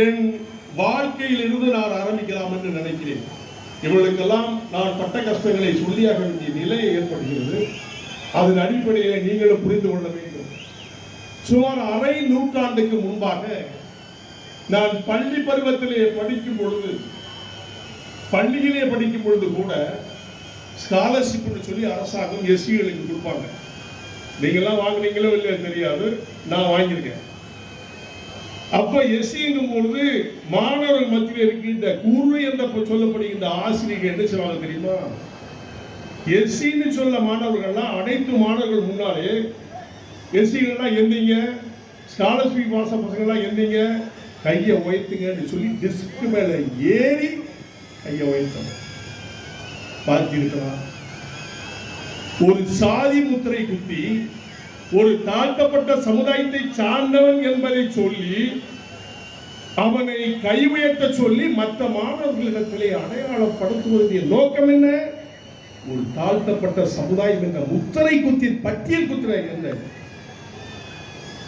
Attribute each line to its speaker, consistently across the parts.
Speaker 1: என் வாழ்க்கையிலிருந்து நான் ஆரம்பிக்கலாம் என்று நினைக்கிறேன். இவர்களுக்கெல்லாம் நான் பட்ட கஷ்டங்களை சொல்லியாக வேண்டிய நிலை ஏற்படுகிறது. அதன் அடிப்படையில் நீங்களும் புரிந்து கொள்ள வேண்டும். சுமார் அரை நூற்றாண்டுக்கு முன்பாக நான் பள்ளி பருவத்திலே படிக்கும் பொழுது பள்ளியிலே படிக்கும் பொழுது கூட ஸ்காலர்ஷிப்னு சொல்லி அரசாங்கம் எஸ்சிகளுக்கு கொடுப்பாங்க. நீங்கெல்லாம் வாங்குனீங்களோ இல்லையோ தெரியாது. நான் வாங்கியிருக்கேன். அப்ப எஸ்சிங்கும் பொழுது மாணவர்கள் மத்தியில் இருக்கின்ற குரு என்ற சொல்லப்படுகின்ற ஆசிரியர்கள் என்ன செய்வாங்க தெரியுமா? எஸ்சின்னு சொல்ல மாணவர்கள்லாம் அனைத்து மாணவர்கள் முன்னாலே எஸ்சிகள்லாம் எந்தீங்க. ஸ்காலர்ஷிப் வாச பசங்கள்லாம் எந்தீங்க. கையை உயர்த்துங்கன்னு சொல்லி டிஸ்க் மேலே ஏறி கையை உயர்த்தணும். பார்த்திருக்கலாம். ஒரு சாதி முத்திரை குத்தி ஒரு தாழ்த்தப்பட்ட சமுதாயத்தை சார்ந்தவன் என்பதை சொல்லி அவனை கை சொல்லி மற்ற மாணவர்களிடத்திலே அடையாளப்படுத்துவதற்கு நோக்கம் என்ன? ஒரு தாழ்த்தப்பட்ட சமுதாயம் என்ற முத்திரை குத்தி பட்டியல் குத்திர என்ன?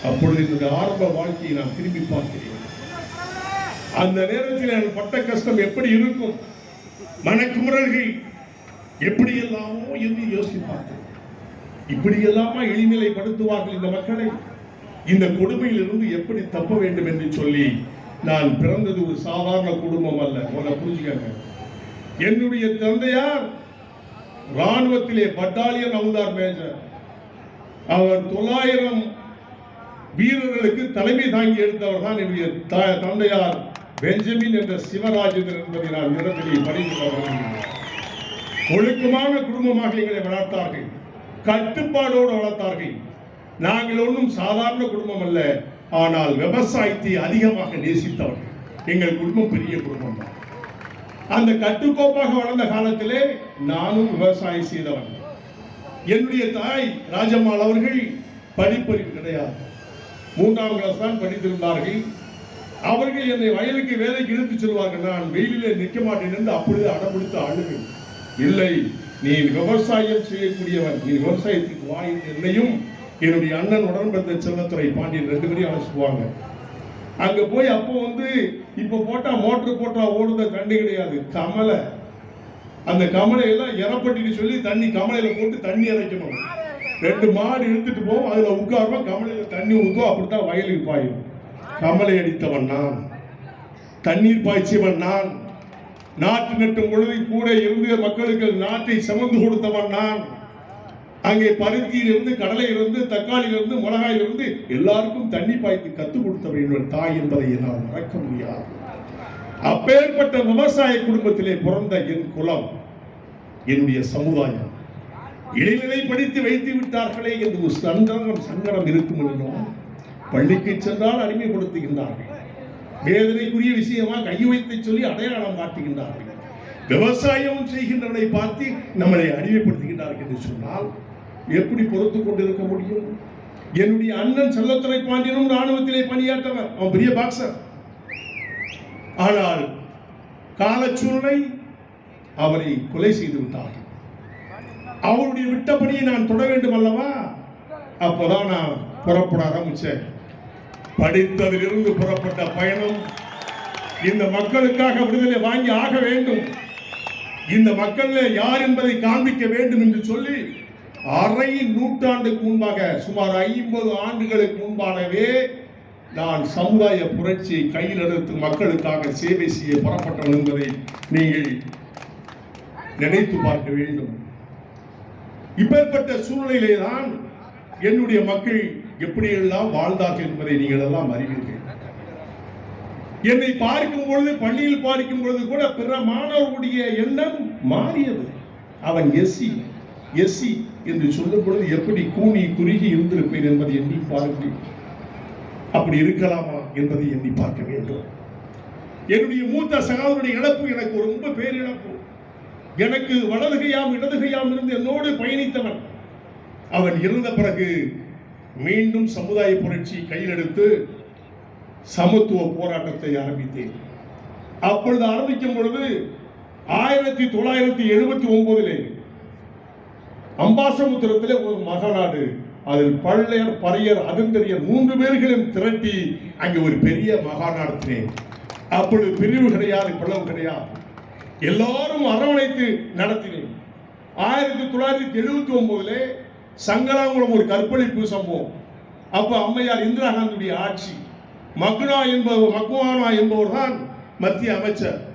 Speaker 1: அப்பொழுது என்னுடைய ஆரம்ப வாழ்க்கையை நான் திரும்பி பார்க்கிறேன். அந்த நேரத்தில் எனக்கு பட்ட கஷ்டம் எப்படி இருக்கும்? மனக்குமுறல்கள் எப்படி எல்லாமோ என்று யோசிப்பார்கள். இப்படி எல்லாமா இழிநிலைப்படுத்துவார்கள் இந்த மக்களை? இந்த கொடுமையிலிருந்து எப்படி தப்ப வேண்டும் என்று சொல்லி நான் பிறந்தது ஒரு சாதாரண குடும்பம் அல்ல. உன்னை புரிஞ்சுக்கங்க. என்னுடைய தந்தையார் ராணுவத்திலே பட்டாலியன் அவுதார் மேஜர். அவர் தொள்ளாயிரம் வீரர்களுக்கு தலைமை தாங்கி எடுத்தவர் தான் என்னுடைய த- தந்தையார் பெஞ்சமின் என்ற சிவராஜேந்திரன் என்பதை நான் நிறத்திலே படிக்கிறேன் ஒழுக்கமான குடும்பமாக எங்களை வளர்த்தார்கள். கட்டுப்பாடோடு வளர்த்தார்கள். நாங்கள் ஒன்றும் சாதாரண குடும்பம் அல்ல. ஆனால் விவசாயத்தை அதிகமாக நேசித்தவர்கள். எங்கள் குடும்பம் பெரிய குடும்பம் தான். அந்த கட்டுக்கோப்பாக வளர்ந்த காலத்திலே நானும் விவசாயம் செய்தவன். என்னுடைய தாய் ராஜம்மாள் அவர்கள் படிப்பறிவு கிடையாது. மூன்றாம் கிளாஸ் தான் படித்திருந்தார்கள். அவர்கள் என்னை வயலுக்கு வேலைக்கு இழுத்து செல்வார்கள். நான் வெயிலிலே நிற்க மாட்டேன் என்று அப்பொழுது அடம்பிடித்து அழுவேன். இல்லை நீ விவசாயம் செய்யக்கூடியவன். நீ விவசாயத்துக்கு வா என்னையும் என்னுடைய அண்ணன் உடன்பிறந்த செல்லத்துறை பாண்டியன் ரெண்டு பேரையும் அழைச்சிக்குவாங்க. அங்க போய் அப்போ வந்து இப்ப போட்டா மோட்டர் போட்டா ஓடுத தண்ணி கிடையாது. கமலை. அந்த கமலை எல்லாம் எறப்பட்டின்னு சொல்லி தண்ணி கமலையில போட்டு தண்ணி இறைக்கணும். ரெண்டு மாடு இழுத்துட்டு போவோம். அதுல உட்காருவோம் கமலையில தண்ணி ஊத்தும் அப்படித்தான் வயலுக்கு பாயும். கமலை அடித்தவன் நான். தண்ணீர் பாய்ச்சியவன் நான். நாட்டு நட்டும் பொழுது கூட இருந்து மக்களுக்கு நாட்டை சமந்து கொடுத்தவன் நான். அங்கே பருத்தியிலிருந்து கடலையிலிருந்து தக்காளியிலிருந்து மிளகாயிலிருந்து எல்லாருக்கும் தண்ணி பாய்த்து கற்றுக் கொடுத்தவர் என்னுடைய தாய் என்பதை என்னால் மறக்க முடியாது. அப்பேற்பட்ட விவசாய குடும்பத்திலே பிறந்த என் குலம் என்னுடைய சமுதாயம். இடைநிலை படித்து வைத்து விட்டார்களே என்று சங்கடம் சங்கடம் இருக்கும் என்றும் பள்ளிக்கு சென்றால் அடிமைப்படுத்துகின்றார்கள். வேதனைக்குரிய விஷயமா கை வைத்து சொல்லி அடையாளம் காட்டுகின்றார்கள். விவசாயம் செய்கின்றவனை பார்த்து நம்மளை அடிமைப்படுத்துகின்றார்கள் என்று சொன்னால் எப்படி பொறுத்து கொண்டிருக்க முடியும்? என்னுடைய அண்ணன் செல்லத்துறை பாண்டியனும் ராணுவத்திலே பணியாற்றவர். அவன் பெரிய பாக்ஸர் ஆனால் காலச்சூழ்நிலை அவரை கொலை செய்து விட்டார்கள். அவருடைய விட்டபடியை நான் தொட வேண்டும் அல்லவா? அப்போதான் நான் புறப்பட ஆரம்பிச்சேன். படித்ததிலிருந்து புறப்பட்ட பயணம் இந்த மக்களுக்காக விடுதலை வாங்கி ஆக வேண்டும். இந்த மக்கள் யார் என்பதை காண்பிக்க வேண்டும் என்று சொல்லி அரை நூற்றாண்டுக்கு முன்பாக சுமார் ஐம்பது ஆண்டுகளுக்கு முன்பாகவே நான் சமுதாய புரட்சியை கையில் எடுத்து மக்களுக்காக சேவை செய்ய புறப்பட்டவன் என்பதை நீங்கள் நினைத்து பார்க்க வேண்டும். இப்பேற்பட்ட சூழ்நிலையிலே தான் என்னுடைய மக்கள் எப்படியெல்லாம் வாழ்ந்தார்கள் என்பதை நீங்கள் எல்லாம் அறிவீர்கள். என்னை பார்க்கும் பொழுது பள்ளியில் பார்க்கும் பொழுது கூட பிற மாணவர்களுடைய எண்ணம் மாறியது. அவன் எஸ்சி எஸ்சி என்று சொல்லும் பொழுது எப்படி கூனி குறுகி இருந்திருப்பேன் என்பதை எண்ணி பாருங்கள். அப்படி இருக்கலாமா என்பதை எண்ணி பார்க்க வேண்டும். என்னுடைய மூத்த சகாதனுடைய இழப்பு எனக்கு ரொம்ப பேரிழப்பு. எனக்கு வலதுகையாம் இடதுகையாம் இருந்து என்னோடு பயணித்தவன். அவன் இருந்த பிறகு மீண்டும் சமுதாய புரட்சி கையில் எடுத்து சமத்துவ போராட்டத்தை ஆரம்பித்தேன். அப்பொழுது ஆரம்பிக்கும் பொழுது ஆயிரத்தி தொள்ளாயிரத்தி எழுபத்தி ஒன்பதிலே அம்பாசமுத்திரத்திலே ஒரு மகாநாடு அதில் பள்ளையர் பறையர் அகந்தரியர் மூன்று பேர்களையும் திரட்டி அங்கே ஒரு பெரிய மகா அப்பொழுது பிரிவு கிடையாது பிளவு கிடையாது. எல்லாரும் அரவணைத்து நடத்தினேன். ஆயிரத்தி தொள்ளாயிரத்தி எழுபத்தி ஒன்பதுல சங்கராங்குளம் ஒரு கற்பழிப்பு சம்பவம். அப்போ அம்மையார் இந்திரா காந்தியுடைய ஆட்சி. மக்னா என்பவர் மக்வானா என்பவர் தான் மத்திய அமைச்சர்.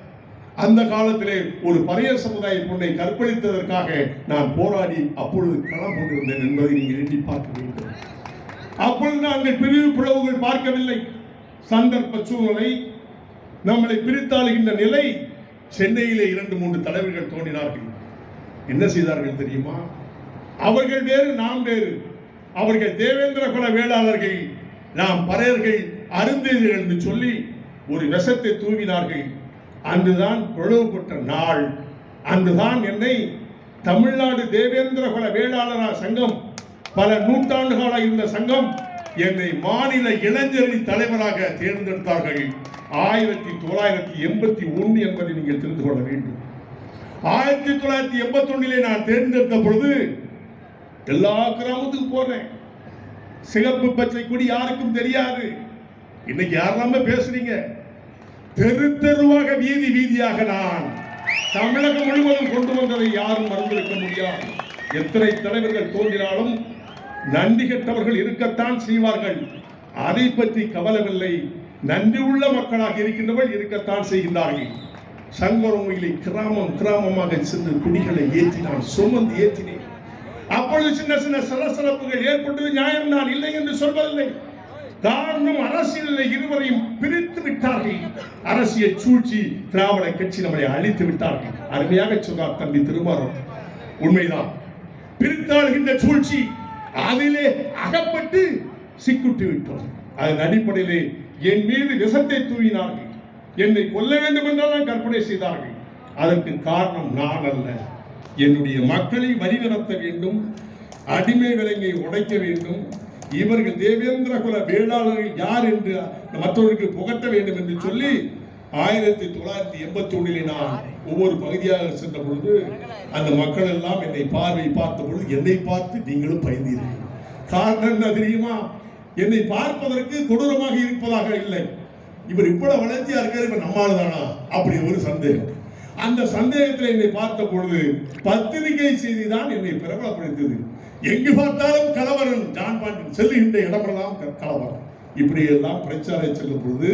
Speaker 1: அந்த காலத்திலே ஒரு பறைய சமுதாய பொண்ணை கற்பழித்ததற்காக நான் போராடி அப்பொழுது களம் கொண்டிருந்தேன் என்பதை நீங்கள் எண்ணி பார்க்க வேண்டும். அப்பொழுது நாங்கள் பிரிவு பிளவுகள் பார்க்கவில்லை. சந்தர்ப்ப சூழ்நிலை நம்மளை பிரித்தாளுகின்ற நிலை சென்னையிலே இரண்டு மூன்று தலைவர்கள் தோன்றினார்கள். என்ன செய்தார்கள் தெரியுமா? அவர்கள் வேறு நாம் வேறு. அவர்கள் தேவேந்திர குல வேளாளர்கள் நாம் பறையர்கள் அருந்தீர்கள் என்று சொல்லி ஒரு விஷத்தை தூவினார்கள். அன்றுதான் பிளவுபட்ட நாள். அன்றுதான் என்னை தமிழ்நாடு தேவேந்திர குல வேளாளரா சங்கம் பல நூற்றாண்டுகளாக இருந்த சங்கம் என்னை மாநில இளைஞரணி தலைவராக தேர்ந்தெடுத்தார்கள். ஆயிரத்தி தொள்ளாயிரத்தி எண்பத்தி ஒன்று என்பதை நீங்கள் தெரிந்து கொள்ள வேண்டும். ஆயிரத்தி தொள்ளாயிரத்தி எண்பத்தி ஒன்றிலே நான் தேர்ந்தெடுத்த பொழுது எல்லா கிராமத்துக்கும் போறேன். சிகப்பு பச்சை கொடி யாருக்கும் தெரியாது. இன்னைக்கு யாரெல்லாம பேசுறீங்க. தெரு தெருவாக வீதி வீதியாக நான் தமிழகம் முழுவதும் கொண்டு வந்ததை யாரும் மறந்திருக்க முடியாது. எத்தனை தலைவர்கள் தோன்றினாலும் நன்றி கெட்டவர்கள் இருக்கத்தான் செய்வார்கள். அதை பற்றி கவலவில்லை. நன்றி உள்ள மக்களாக இருக்கின்றவர்கள் இருக்கத்தான் செய்கின்றார்கள். சங்கரமையிலே கிராமம் கிராமமாக சென்று குடிகளை ஏற்றி நான் சுமந்து ஏற்றினேன். அப்பொழுது சின்ன சின்ன சலசலப்புகள் ஏற்பட்டது. நியாயம் நான் இல்லை என்று சொல்வதில்லை. காரணம் அரசியலில் இருவரையும் பிரித்து விட்டார்கள். அரசியல் சூழ்ச்சி திராவிட கட்சி நம்மை அழித்து விட்டார்கள். அருமையாக சொன்னார் தம்பி திருமாறன். உண்மைதான். பிரித்தாள்கின்ற சூழ்ச்சி அதிலே அகப்பட்டு சிக்குட்டு விட்டோம். அதன் அடிப்படையிலே என் மீது விஷத்தை தூவினார்கள். என்னை கொல்ல வேண்டும் என்றெல்லாம் கற்பனை செய்தார்கள். அதற்கு காரணம் நான் அல்ல. என்னுடைய மக்களை வழிநடத்த வேண்டும். அடிமை விலங்கை உடைக்க வேண்டும். இவர்கள் தேவேந்திர குல வேளாளர்கள் யார் என்று மற்றவர்களுக்கு புகட்ட வேண்டும் என்று சொல்லி ஆயிரத்தி தொள்ளாயிரத்தி எண்பத்தி ஒன்றிலே நான் ஒவ்வொரு பகுதியாக சென்ற பொழுது அந்த மக்கள் எல்லாம் என்னை பார்வை பார்த்த பொழுது என்னை பார்த்து நீங்களும் பயந்தீர்கள். காரணம் என்ன தெரியுமா? என்னை பார்ப்பதற்கு கொடூரமாக இருப்பதாக இல்லை. இவர் இவ்வளவு வளர்ச்சியா இருக்காரு இப்ப நம்மால தானா அப்படி ஒரு சந்தேகம். அந்த சந்தேகத்தில் என்னை பார்த்த பொழுது பத்திரிகை செய்தி தான் என்னை பிரபலப்படுத்தியது. எங்கு பார்த்தாலும் கலவரன் ஜான் பாண்டியன் செல்லுகின்ற இடமெல்லாம் கலவரம். இப்படி எல்லாம் பிரச்சாரம் செல்லும் பொழுது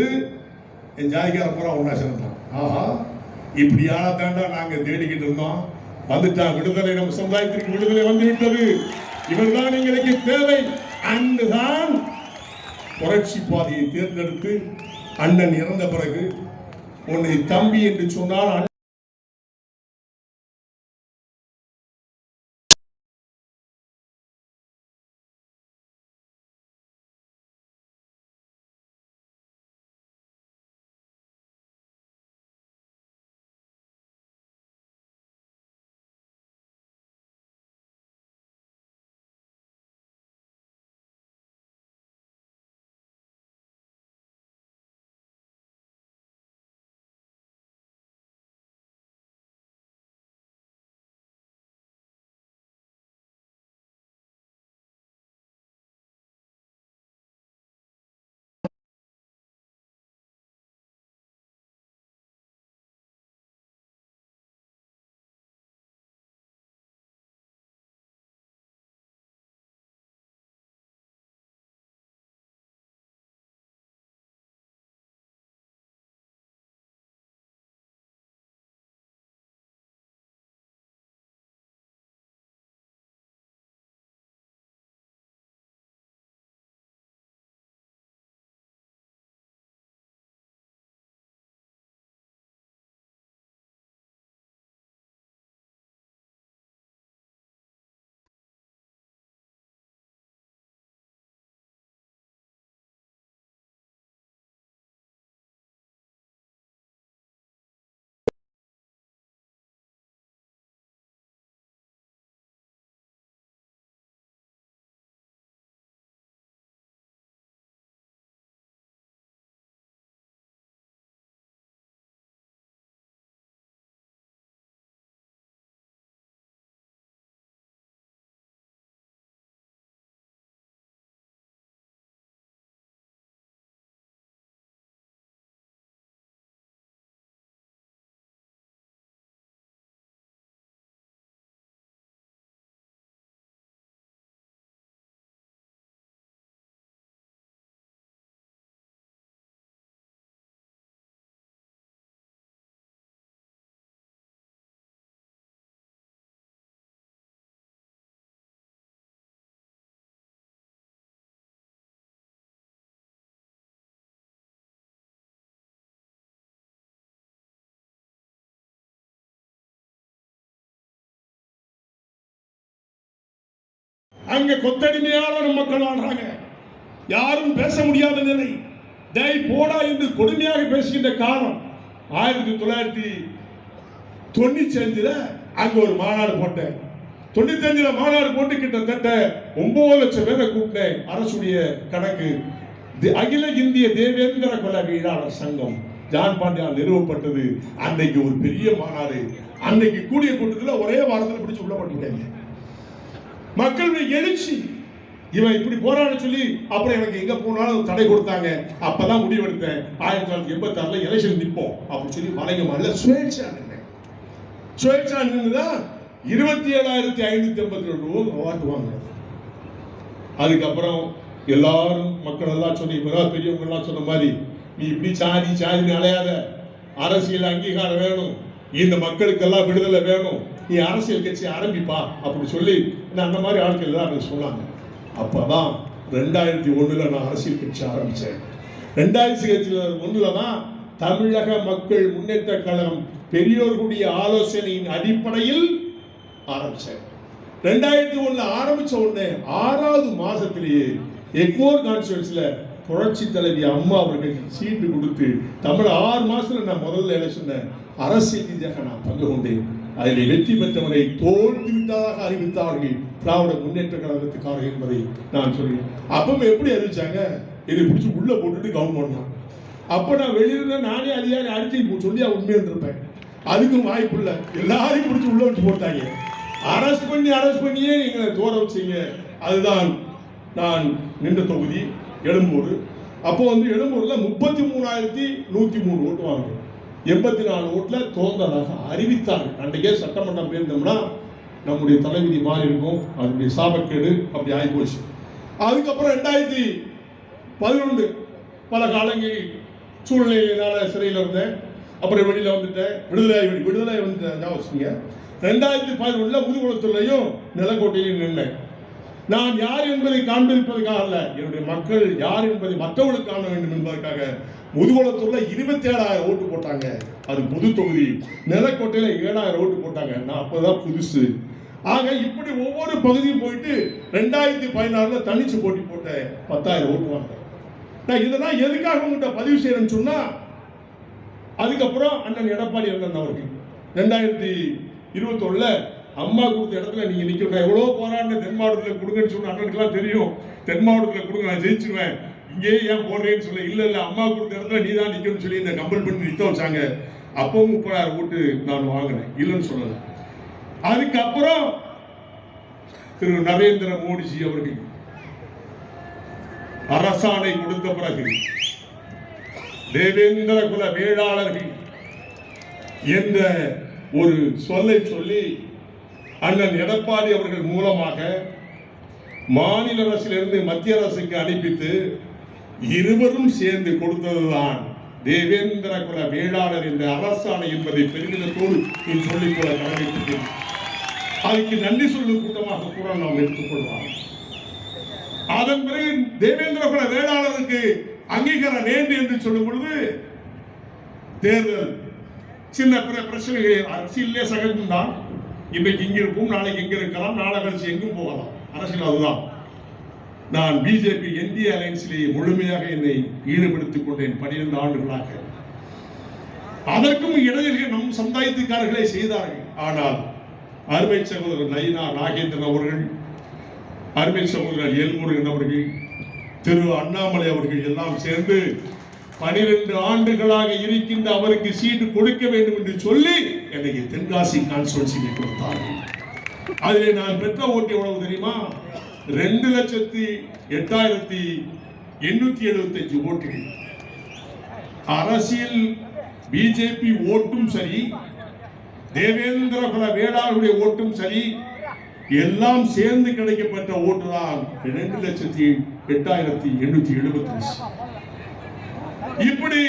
Speaker 1: என் ஜாதிக்கார பூரா ஒன்றா சேர்ந்தான் ஆஹா இப்படியான தாண்டா நாங்கள் தேடிக்கிட்டு இருந்தோம். வந்துட்டா விடுதலை நம்ம சமுதாயத்திற்கு விடுதலை வந்து விட்டது. இவர்தான் எங்களுக்கு தேவை. அன்றுதான் புரட்சி பாதையை தேர்ந்தெடுத்து அண்ணன் இறந்த பிறகு உன்னை தம்பி என்று சொன்னால் அங்க கொத்தடிமையாளர் மக்கள் யாரும் பேச முடியாத நிலை. டேய் போடா என்று கொடுமையாக பேசுகின்ற காலம். ஆயிரத்தி தொள்ளாயிரத்தி தொண்ணூத்தி அஞ்சுல அங்க ஒரு மாநாடு போட்டேன். தொண்ணூத்தி அஞ்சுல மாநாடு போட்டு கிட்டத்தட்ட ஒன்பது லட்சம் பேரை கூப்பிட்டேன் அரசுடைய கணக்கு. அகில இந்திய தேவேந்திர குல வீழாளர் சங்கம் ஜான் பாண்டியால் நிறுவப்பட்டது. அன்னைக்கு ஒரு பெரிய மாநாடு. அன்னைக்கு கூடிய கூட்டத்தில் ஒரே வாரத்தில் பிடிச்சு உள்ள போட்டுவிட்டாங்க மக்களுடைய எழுச்சி. இவன் இப்படி போறான்னு சொல்லி அப்புறம் எனக்கு எங்க போனாலும் தடை கொடுத்தாங்க. அப்பதான் முடிவெடுத்தேன். ஆயிரத்தி தொள்ளாயிரத்தி எண்பத்தி ஆறுல எலெக்ஷன் நிற்போம் அப்படின்னு சொல்லி மலையமால சுயேட்சா நின்றேன் சுயேட்சா நின்றுதான் இருபத்தி ஏழாயிரத்தி ஐநூத்தி எண்பத்தி ரெண்டு ரூபா அவார்டு அதுக்கப்புறம் எல்லாரும் மக்கள் எல்லாம் சொல்லி இப்பதான் பெரியவங்க எல்லாம் சொன்ன மாதிரி நீ இப்படி சாதி சாதி அலையாத அரசியல் அங்கீகாரம் வேணும். இந்த மக்களுக்கெல்லாம் விடுதலை வேணும். நீ அரசியல் கட்சி ஆரம்பிப்பா அப்படி சொல்லி நான் அந்த மாதிரி ஆட்கள் தான் எனக்கு சொன்னாங்க. அப்போ தான் ரெண்டாயிரத்தி ஒன்றில் நான் அரசியல் கட்சி ஆரம்பித்தேன் ரெண்டாயிரத்தி கட்சியில ஒன்றில் தான் தமிழக மக்கள் முன்னேற்ற கழகம் பெரியோர்களுடைய ஆலோசனையின் அடிப்படையில் ஆரம்பித்தேன் ரெண்டாயிரத்தி ஒன்றில் ஆரம்பிச்ச உடனே ஆறாவது மாதத்திலேயே எக்மோர் கான்ஸ்டுவன்ஸில் புரட்சி தலைவி அம்மா அவர்கள் சீட்டு கொடுத்து தமிழ் ஆறு மாதத்தில் நான் முதல்ல என்ன சொன்னேன் அரசியல் ரீதியாக நான் பங்கு கொண்டேன். அதில் வெற்றி பெற்றவரை தோல்விவிட்டதாக அறிவித்தார்கள். திராவிட முன்னேற்ற கழகத்துக்காரர் என்பதை நான் சொல்கிறேன். அப்பவும் எப்படி அறிவிச்சாங்க? இதை பிடிச்சி உள்ள போட்டுட்டு கவுன் பண்ணலாம் அப்ப நான் வெளியிருந்த நானே அதிகாரி அடிச்சு சொல்லி உண்மைன்னு இருப்பேன் அதுக்கும் வாய்ப்பு இல்லை. எல்லாரையும் பிடிச்சி உள்ள வச்சு போட்டாங்க. அரெஸ்ட் பண்ணி அரெஸ்ட் பண்ணியே எங்களை தோற வச்சீங்க. அதுதான் நான் நின்ற தொகுதி எழும்பூர். அப்போ வந்து எழும்பூர்ல முப்பத்தி மூணாயிரத்தி நூத்தி மூணு ஓட்டு வாங்கினேன். எண்பத்தி நாலு ஓட்டில் தோந்ததாக அறிவித்தார்கள். அன்றைக்கே சட்டமன்றம் போயிருந்தோம்னா நம்முடைய தலைவிதி மாறி இருக்கும். அதனுடைய சாபக்கேடு அப்படி ஆகி போச்சு அதுக்கப்புறம் ரெண்டாயிரத்தி பதினொன்று பல காலங்களில் சூழ்நிலையினால சிறையில் இருந்தேன். அப்புறம் வெளியில் வந்துட்டேன். விடுதலை விடுதலை வந்துட்டேன் ஞாபகம் ரெண்டாயிரத்தி பதினொன்றில் முதுகுளத்துலையும் நிலக்கோட்டையிலும் நின்றேன் நான் யார் என்பதை காண்பிப்பதற்காக அல்ல என்னுடைய மக்கள் யார் என்பதை மற்றவர்களுக்கு காண வேண்டும் என்பதற்காக முதுகுளத்தூர்ல இருபத்தி ஏழாயிரம் ஓட்டு போட்டாங்க. அது புது தொகுதி. நிலக்கோட்டையில ஏழாயிரம் ஓட்டு போட்டாங்க. நான் அப்பதான் புதுசு. ஆக இப்படி ஒவ்வொரு பகுதியும் போயிட்டு ரெண்டாயிரத்தி பதினாறுல தனிச்சு போட்டி போட்ட பத்தாயிரம் ஓட்டு வாங்க நான் இதெல்லாம் எதுக்காக உங்கள்கிட்ட பதிவு செய்யறேன்னு சொன்னா அதுக்கப்புறம் அண்ணன் எடப்பாடி அண்ணன் அவர்கள் ரெண்டாயிரத்தி இருபத்தொன்னுல அம்மா கொடுத்த இடத்துல நீங்க நிக்கணும். எவ்வளவு போராடின தென் மாவட்டத்தில் கொடுங்கன்னு சொன்ன அண்ணனுக்குலாம் தெரியும். தென் மாவட்டத்தில் கொடுங்க நான் ஜெயிச்சிருவேன். இங்கேயே ஏன் போடுறேன்னு சொல்ல இல்லை இல்லை அம்மா கொடுத்த இடத்துல நீ தான் நிக்கணும்னு சொல்லி இந்த கம்பல் பண்ணி நிற்க வச்சாங்க. அப்பவும் முப்பதாயிரம் ஓட்டு நான் வாங்கினேன். இல்லைன்னு சொல்லல. அதுக்கப்புறம் திரு. நரேந்திர மோடிஜி அவர்கள் அரசாணை கொடுத்த பிறகு தேவேந்திர குல வேளாளர்கள் என்ற ஒரு சொல்லை சொல்லி அண்ணன் எடப்பாடி அவர்கள் மூலமாக மாநில அரசிலிருந்து மத்திய அரசுக்கு அனுப்பித்து இருவரும் சேர்ந்து கொடுத்ததுதான். தேவேந்திர குல வேளாளர் என்ற அரசாணை என்பதை பெருமிதத்தோடு நீ சொல்லிக்கொள்ள கடமைப்பட்டேன். அதுக்கு நன்றி சொல்லும் கூட்டமாக கூட நாம் எடுத்துக்கொள்ளலாம் அதன் பிறகு தேவேந்திர குல வேளாளருக்கு அங்கீகாரம் வேண்டும் என்று சொல்லும் பொழுது தேர்தல் சின்ன பிற பிரச்சனைகள் அரசியலே சகஜம்தான். இன்றைக்கு இங்க இருக்கும் நாளைக்கு இங்க இருக்கலாம் நாளை கழிச்சு எங்கும் போகலாம். அரசியல் அதுதான். நான் பிஜேபி இந்திய அலையன்ஸிலேயே முழுமையாக என்னை ஈடுபடுத்திக் கொண்டேன் பன்னிரண்டு ஆண்டுகளாக. அதற்கும் இடையில் நம் சமுதாயத்துக்காரர்களே செய்தார்கள். ஆனால் அருமை சகோதரர் நயினா நாகேந்திரன் அவர்கள் அருமை சகோதரர் எல்முருகன் அவர்கள் திரு அண்ணாமலை அவர்கள் எல்லாம் சேர்ந்து பனிரெண்டு ஆண்டுகளாக இருக்கின்ற அவருக்கு சீட்டு கொடுக்க வேண்டும் என்று சொல்லி எனக்கு தென்காசி கான்ஸ்டுவன்சியை கொடுத்தார்கள். அதிலே நான் பெற்ற ஓட்டு எவ்வளவு தெரியுமா? ரெண்டு லட்சத்தி எட்டாயிரத்தி எண்ணூத்தி எழுபத்தஞ்சு ஓட்டுகள். அரசியல் பிஜேபி ஓட்டும் சரி தேவேந்திர குல வேளாளருடைய ஓட்டும் சரி எல்லாம் சேர்ந்து கிடைக்கப்பட்ட ஓட்டுதான் இரண்டு லட்சத்தி எட்டாயிரத்தி எண்ணூத்தி எழுபத்தி இப்படி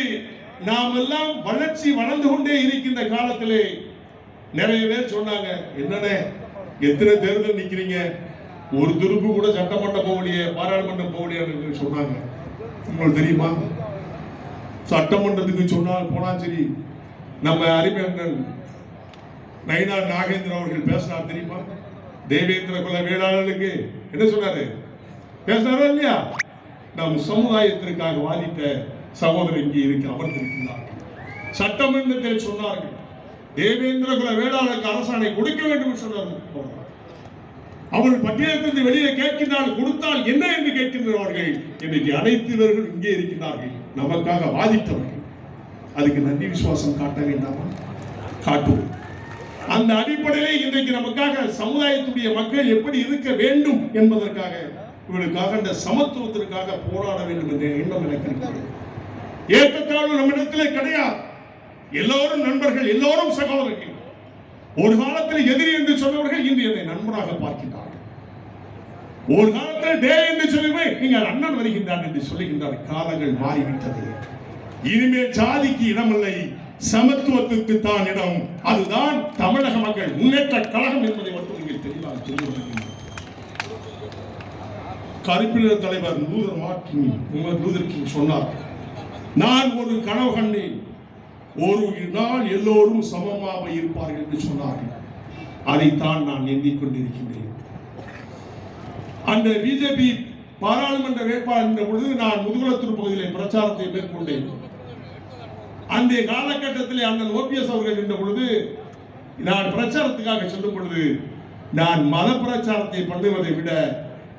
Speaker 1: நாம் எல்லாம் வளர்ச்சி வளர்ந்து கொண்டே இருக்கின்ற காலத்திலே நிறைய பேர் சொன்னாங்க என்னண்ணே எத்தனை தேர்தல் நிக்கிறீங்க? ஒரு துருப்பு கூட சட்டமன்றம் போகலையே பாராளுமன்றம் போகலையே சொன்னாங்க. உங்களுக்கு தெரியுமா? சட்டமன்றத்துக்கு சொன்னால் போனா சரி. நம்ம அறிஞர்கள் நயினார் நாகேந்திர அவர்கள் பேசினார் தெரியுமா? தேவேந்திர குல வேளாளர்களுக்கு என்ன சொன்னாரு? பேசினாரா இல்லையா? நம் சமுதாயத்திற்காக வாதிட்ட சகோதரர் இங்கே இருக்கு அமர்ந்திருக்கிறார். சட்டமன்றத்தில் சொன்னார்கள் தேவேந்திர குல வேளாளருக்கு அரசாணை கொடுக்க வேண்டும் என்று சொன்னார்கள். அவள் பட்டியலத்திலிருந்து வெளியே கேட்கின்றால் கொடுத்தால் என்ன என்று கேட்கின்றார்கள்? இன்னைக்கு இவர்கள் இங்கே இருக்கின்றார்கள். நமக்காக வாதித்தவர்கள் அதுக்கு நன்றி விசுவாசம் காட்ட வேண்டாமா? காட்டுவோம். அந்த அடிப்படையிலே இன்றைக்கு நமக்காக சமுதாயத்துடைய மக்கள் எப்படி இருக்க வேண்டும் என்பதற்காக இவர்களுக்காக இந்த சமத்துவத்திற்காக போராட வேண்டும் என்ற எண்ணம் எனக்கு இருக்கிறது. ஏற்றத்தாழ்வு நம்மிடத்திலே கிடையாது. எல்லோரும் நண்பர்கள் எல்லோரும் சகோதரர்கள். ஒரு காலத்தில் எதிரி என்று சொன்னவர்கள் இன்று என்னை நண்பராக பார்க்கின்றார்கள். ஒரு காலத்தில் டே என்று சொல்லுமே நீங்கள் அண்ணன் வருகின்றார் என்று சொல்லுகின்றார் காலங்கள் மாறிவிட்டது. இனிமேல் ஜாதிக்கு இடமில்லை சமத்துவத்துக்கு தான் இடம். அதுதான் தமிழக மக்கள் முன்னேற்ற கழகம் என்பதை மட்டும் நீங்கள் தெளிவாக தெரிந்து கருப்பினர் தலைவர் லூதர் மார்டின் முகமது லூதர் கிங் சொன்னார் நான் ஒரு கனவு கண்டேன். ஒரு நாள் எல்லோரும் சமமாக இருப்பார்கள் என்று சொன்னார்கள். அதைத்தான் நான் எண்ணிக்கொண்டிருக்கின்றேன். அந்த பிஜேபி பாராளுமன்ற வேட்பாளர் என்ற பொழுது நான் முதுகுளத்தூர் பகுதியில் பிரச்சாரத்தை மேற்கொண்டேன். அந்த காலகட்டத்தில் அண்ணன் ஓபிஎஸ் அவர்கள் இருந்த பொழுது நான் பிரச்சாரத்துக்காக சொல்லும் பொழுது நான் மத பிரச்சாரத்தை பண்ணுவதை விட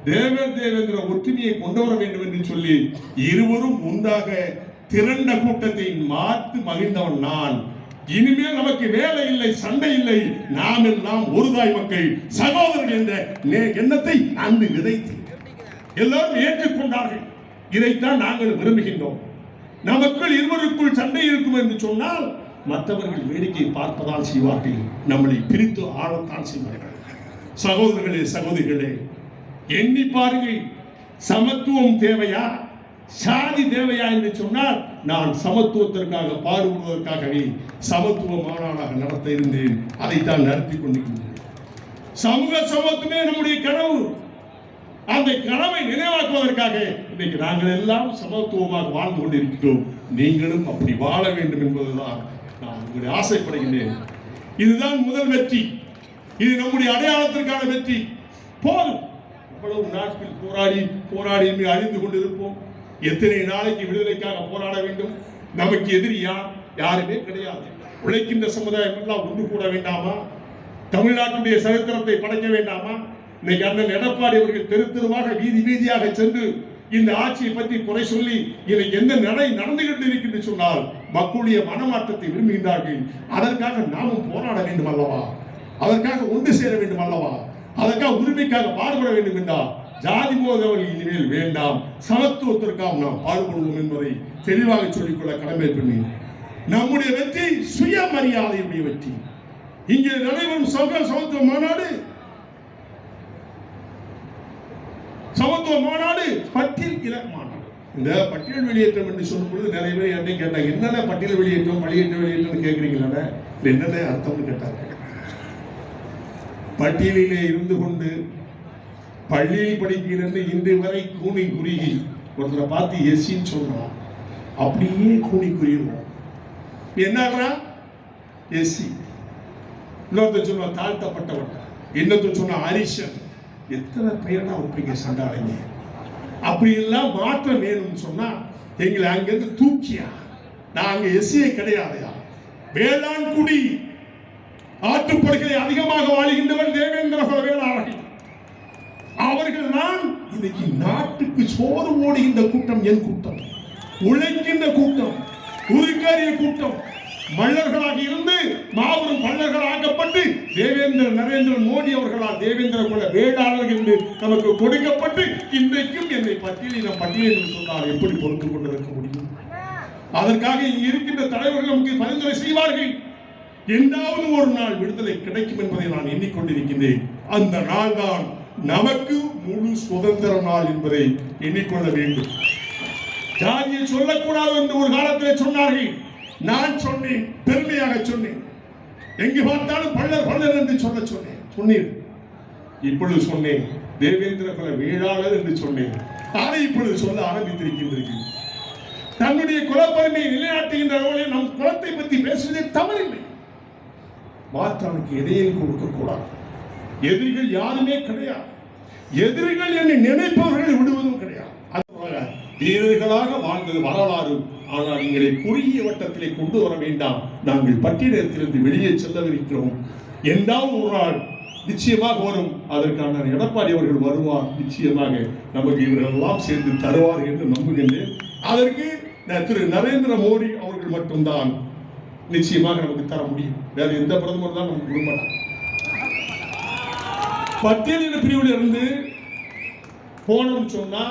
Speaker 1: தேவர் தேவேந்திர ஒற்றுமையை கொண்டு வர வேண்டும் என்று சொல்லி இருவரும் முந்தாக திரண்ட கூட்டத்தை மாற்று மகிழ்ந்தவன் நான். இனிமேல் நமக்கு வேலை இல்லை சண்டை இல்லை. நாம் எல்லாம் ஒரு தாய் மக்கள். சகோதரர்கள் என்ற எண்ணத்தை அன்று விதைத்து எல்லோரும் ஏற்றுக்கொண்டார்கள். இதைத்தான் நாங்கள் விரும்புகின்றோம். நமக்குள் இருவருக்குள் சண்டை இருக்கும் என்று சொன்னால் மற்றவர்கள் வேடிக்கை பார்ப்பதால் செய்வார்கள். நம்மளை பிரித்து ஆளத்தான் செய்வார்கள். சகோதரர்களே சகோதரிகளே எண்ணி பாருங்கள். சமத்துவம் தேவையா? சாதி தேவையா என்று சொன்னால் நான் சமத்துவத்திற்காக பாடுபடுவதற்காகவே சமத்துவ மாநாடாக நடத்த இருந்தேன். அதைத்தான் நடத்தி கொண்டிருக்கின்றேன் சமூக சமத்துவமே நம்முடைய கனவு. அந்த கனவை நினைவாக்குவதற்காக இன்னைக்கு நாங்கள் எல்லாம் சமத்துவமாக வாழ்ந்து கொண்டிருக்கிறோம். நீங்களும் அப்படி வாழ வேண்டும் என்பதுதான் நான் உங்களுடைய ஆசைப்படுகின்றேன். இதுதான் முதல் வெற்றி. இது நம்முடைய அடையாளத்திற்கான வெற்றி. போதும். இவ்வளவு நாட்கள் போராடி போராடி இன்று அழிந்து கொண்டிருப்போம். எத்தனை நாளைக்கு விடுதலைக்காக போராட வேண்டும்? நமக்கு எதிரி யார்? யாருமே கிடையாது. உழைக்கின்ற சமுதாயம் எல்லாம் ஒன்று கூட வேண்டாமா? தமிழ்நாட்டுடைய சரித்திரத்தை படைக்க வேண்டாமா? இன்னைக்கு அண்ணன் எடப்பாடி அவர்கள் தெரு தெருவாக வீதி வீதியாக சென்று இந்த ஆட்சியை பற்றி குறை சொல்லி இன்னைக்கு எந்த நடை நடந்து கொண்டு இருக்கின்ற சொன்னால் மக்களுடைய மனமாற்றத்தை விரும்புகின்றார்கள். அதற்காக நாமும் போராட வேண்டும் அல்லவா? அதற்காக ஒன்று சேர வேண்டும் அல்லவா? அதற்காக உரிமைக்காக பாடுபட வேண்டும் என்றால் ஜாதி போதவர்கள் இனிமேல் வேண்டாம். சமத்துவத்திற்காக நாம் பாடுபடுவோம் என்பதை தெளிவாக சொல்லிக்கொள்ள கடமை பண்ணி. நம்முடைய வெற்றி சுயமரியாதையுடைய வெற்றி. இங்கே நடைபெறும் சம சமத்துவ மாநாடு. சமத்துவ மாநாடு பட்டியல் இல மாநாடு. இந்த பட்டியல் வெளியேற்றம் என்று சொல்லும் பொழுது நிறைய பேர் என்ன கேட்டாங்க என்னென்ன பட்டியல் வெளியேற்றம் வெளியேற்ற வெளியேற்றம் கேட்குறீங்களே என்னென்ன அர்த்தம்னு கேட்டாங்க. பட்டியலிலே இருந்து கொண்டு பள்ளியில் படிக்கிறது இன்று வரை கூணி குறுகி ஒருத்தரை பார்த்து எஸ்சின்னு சொல்றோம் அப்படியே கூணி குறுகிறோம் என்னன்னா எஸ்சி. இன்னொருத்தர் சொன்னா தாழ்த்தப்பட்டவன். இன்னொருத்தர் சொன்னா அரிசன். எத்தனை பேர்னா வைப்பீங்க சண்டாளைங்க அப்படி எல்லாம் மாற்றம் வேணும்னு சொன்னா எங்களை அங்கிருந்து தூக்கியா? நாங்க எஸ்சியே கிடையாதையா? வேளாண் குடி ஆட்டுப்படுகளை அதிகமாக வாழ்கின்றவர் தேவேந்திர குல வேளாளர்கள். அவர்கள் நான் இன்னைக்கு நாட்டுக்கு சோறு ஓடுகின்ற கூட்டம் என் கூட்டம். உழைக்கின்ற கூட்டம் உருக்காரிய கூட்டம். மல்லர்களாக இருந்து மாபெரும் பல்லர்களாக்கப்பட்டு தேவேந்திர நரேந்திர மோடி அவர்களால் தேவேந்திர குல வேளாளர்கள் என்று நமக்கு கொடுக்கப்பட்டு இன்றைக்கும் என்னை பட்டியலினம் பட்டியல் என்று சொன்னால் எப்படி பொறுத்துக் கொண்டிருக்க முடியும்? அதற்காக இங்கு இருக்கின்ற தலைவர்கள் நமக்கு பரிந்துரை செய்வார்கள். என்றாவது ஒரு நாள் விடுதலை கிடைக்கும் என்பதை நான் எண்ணிக்கொண்டிருக்கின்றேன். அந்த நாள் தான் நமக்கு முழு சுதந்திர நாள் என்பதை எண்ணிக்கொள்ள வேண்டும். ஜாதியை சொல்லக்கூடாது என்று ஒரு காலத்தில் சொன்னார்கள். நான் சொன்னேன் பெருமையாக சொன்னேன். எங்கு பார்த்தாலும் பள்ளர் பள்ளர் என்று சொல்ல சொன்னேன். சொன்னேன் இப்பொழுது சொன்னேன் தேவேந்திர குல வேளாளர் என்று சொன்னேன். அதை இப்பொழுது சொல்ல ஆரம்பித்திருக்கின்றீர்கள் தன்னுடைய குலப்பெருமையை நிலைநாட்டுகின்ற அளவில் நம் குலத்தை பற்றி பேசுவதே தவறில்லை. மாற்றானுக்கு எதையும் கொடுக்க கூடாது. எதிரிகள் யாருமே கிடையாது. எதிரிகள் என்னை நினைப்பவர்களை விடுவதும் கிடையாது. வீரர்களாக வாழ்ந்தது வரலாறு. ஆனால் எங்களை குறுகிய வட்டத்திலே கொண்டு வர வேண்டாம். நாங்கள் பட்டியலத்திலிருந்து வெளியே செல்லவிருக்கிறோம். என்றால் ஒரு நாள் நிச்சயமாக வரும். அதற்கான எடப்பாடி அவர்கள் வருவார். நிச்சயமாக நமக்கு இவர்களெல்லாம் சேர்ந்து தருவார் என்று நம்புகின்றேன். அதற்கு திரு நரேந்திர மோடி அவர்கள் மட்டும்தான் நிச்சயமாக நமக்கு தர முடியும். வேற எந்த பிரதமர் தான் நமக்கு விரும்பலாம். பட்டியலின பிரிவில் இருந்து போனோம்னு சொன்னா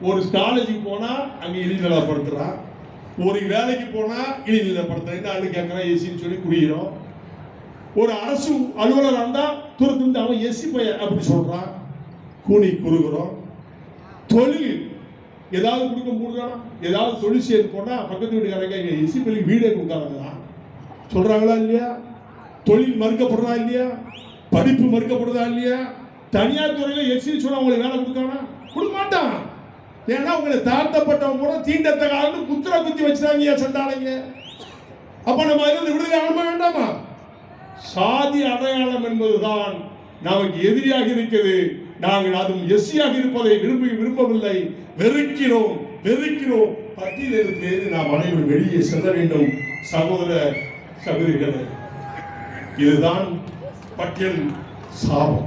Speaker 1: ஒரு காலேஜுக்கு போனா அங்க இழிநிலைப்படுத்துறான் ஒரு வேலைக்கு போனா இழிநிலைப்படுத்துறேன் என்ன கேட்கறான் ஏசின்னு சொல்லி குடிக்கிறோம் ஒரு அரசு அலுவலர் இருந்தால் துரத்து அவன் எஸ்சி பையன் அப்படின்னு சொல்றான். கூனி குறுகிறோம். தொழில் ஏதாவது கொடுக்க முடியுமா ஏதாவது தொழில் செய்து போனா பக்கத்து வீட்டுக்காரங்க எங்க எஸ்சி பள்ளி வீடே கொடுக்காதங்களா சொல்றாங்களா இல்லையா? தொழில் மறுக்கப்படுறா இல்லையா? படிப்பு மறுக்கப்படுதா இல்லையா? தனியார் துறையில் எஸ்சி சொன்னா உங்களுக்கு வேலை கொடுக்கானா? கொடுக்க மாட்டான் ஏன்னா உங்களை தாழ்த்தப்பட்டவங்க கூட தீண்டத்த காலம் குத்துற குத்தி வச்சுட்டாங்க சண்டாளைங்க. அப்ப நம்ம இருந்து விடுதலை ஆகணுமா வேண்டாமா? சாதி அடையாளம் என்பதுதான் நமக்கு எதிரியாக இருக்கிறது. நாங்கள் அதுவும் எஸ்சியாக இருப்பதை விரும்பி விரும்பவில்லை. வெறுக்கிறோம் வெறுக்கிறோம். பட்டியலிருந்து நாம் அனைவரும் வெளியே செல்ல வேண்டும். சகோதர சகோதரிகளை இதுதான் பட்டியல் சாபம்.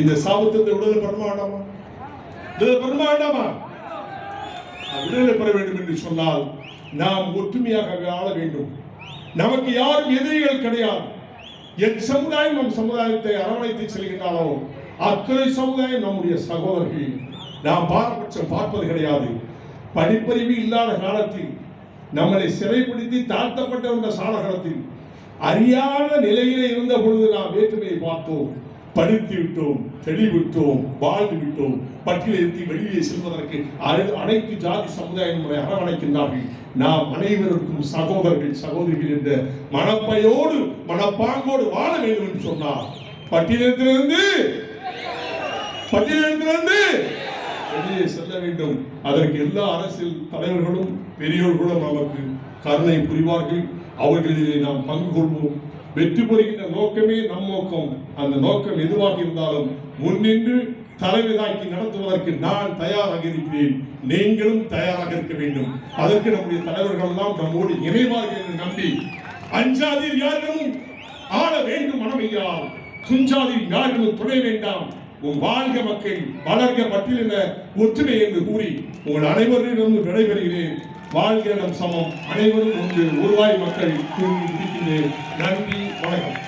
Speaker 1: இந்த சாபத்திலிருந்து விடுதலை பெற வேண்டாமா விடுதலை பெற வேண்டாமா விடுதலை பெற வேண்டும் என்று சொன்னால் நாம் ஒற்றுமையாக ஆள வேண்டும். நமக்கு யாரும் எதிரிகள் கிடையாது. என் சமுதாயம் நம் சமுதாயத்தை அரவணைத்து செல்கின்றாலோ அத்தனை சமுதாயம் நம்முடைய சகோதரர்கள். நாம் பாரபட்சம் பார்ப்பது கிடையாது. படிப்பறிவு இல்லாத காலத்தில் நம்மளை சிறைப்படுத்தி தாழ்த்தப்பட்ட இந்த சாலகலத்தில் அறியாத நிலையில இருந்த பொழுது நாம் வேற்றுமையை பார்த்தோம். படித்து விட்டோம் தெளிவிட்டோம் வாழ்ந்து விட்டோம் பட்டியலிருந்து வெளியே செல்வதற்கு அனை- அனைத்து ஜாதி சமுதாயம் நம்மளை அரவணைக்கின்றார்கள். நாம் அனைவருக்கும் சகோதரர்கள் சகோதரிகள் என்ற மனப்பையோடு மனப்பாங்கோடு வாழ வேண்டும் என்று சொன்னார். பட்டியலிருந்து பட்டியலிருந்து வெளியே செல்ல வேண்டும். அதற்கு எல்லா அரசியல் தலைவர்களும் பெரியோர்களும் நமக்கு கருணை புரிவார்கள். அவர்களிலே நாம் பங்கு கொள்வோம். வெற்றி பெறுகின்ற நோக்கமே நம் நோக்கம். அந்த நோக்கம் எதுவாக இருந்தாலும் முன்னின்று தலைமைதாக்கி நடத்துவதற்கு நான் தயாராக இருக்கிறேன். நீங்களும் தயாராக இருக்க வேண்டும். அதற்கு நம்முடைய தலைவர்கள் எல்லாம் நம்மோடு இணைவார்கள் என்று நம்பி அஞ்சாதீர் யாரும் ஆள வேண்டும் மனமையால். துஞ்சாதீர் யாரும் துணை வேண்டாம். உன் வாழ்க மக்கள் வளர்க பட்டியலின ஒற்றுமை என்று கூறி உங்கள் அனைவரிடம் விடைபெறுகிறேன். வாழ்க நம் சமம். அனைவரும் ஒன்று உருவாய் மக்கள் கூறி நன்றி வணக்கம்.